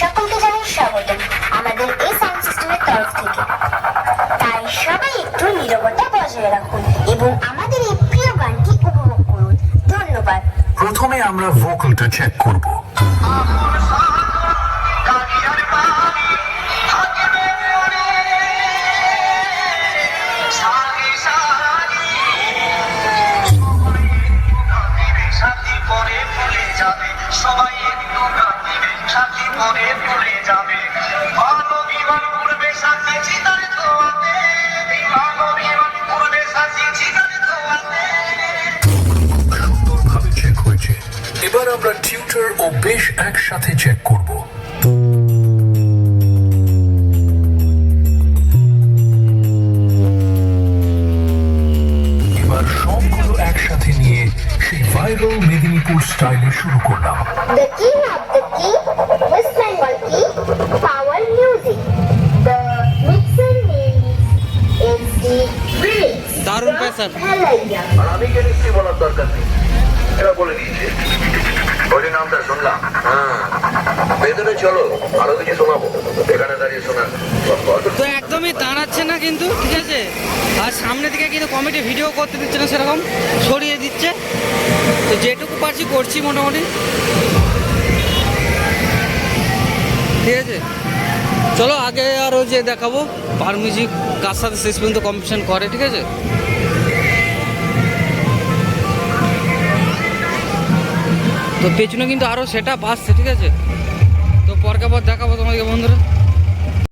সকলকে জানাই স্বাগত আমাদের এই সাউন্ড সিস্টেমের তরফ থেকে। তাই সবাই একটু নীরবতা বজায় রাখুন এবং আমাদের এই প্রিয় গানটি উপভোগ করুন। ধন্যবাদ। প্রথমে আমরা ভোকালটা চেক করব। সবাই এবার আমরা টিউটার ও বেশ একসাথে চেক করব এবার সবগুলো একসাথে নিয়ে সেই ভাইরাল মেদিনীপুর স্টাইলে শুরু করলাম The king of the king, West Bengal king, power music. The mixer name is SD Briggs. দারুণ। Halaya. আর আমি ভেতরে চলো, আরও কিছু শোনাবো। এখানে দাঁড়িয়ে শোনার তো একদমই দাঁড়াচ্ছে না কিন্তু, ঠিক আছে? আর সামনে দিকে কিন্তু কমিটি ভিডিও করতে দিচ্ছে না সেরকম, সরিয়ে দিচ্ছে। তো যেটুকু পারছি করছি মোটামুটি। ঠিক আছে? চলো আগে আরও যে দেখাবো পার মিউজিক কার সাথে শেষ পর্যন্ত কম্পিটিশন করে, ঠিক আছে? তো পেছনে কিন্তু আরও সেটা বাসছে ঠিক আছে? তো পরকে পর দেখাবো তোমাকে বন্ধুরা।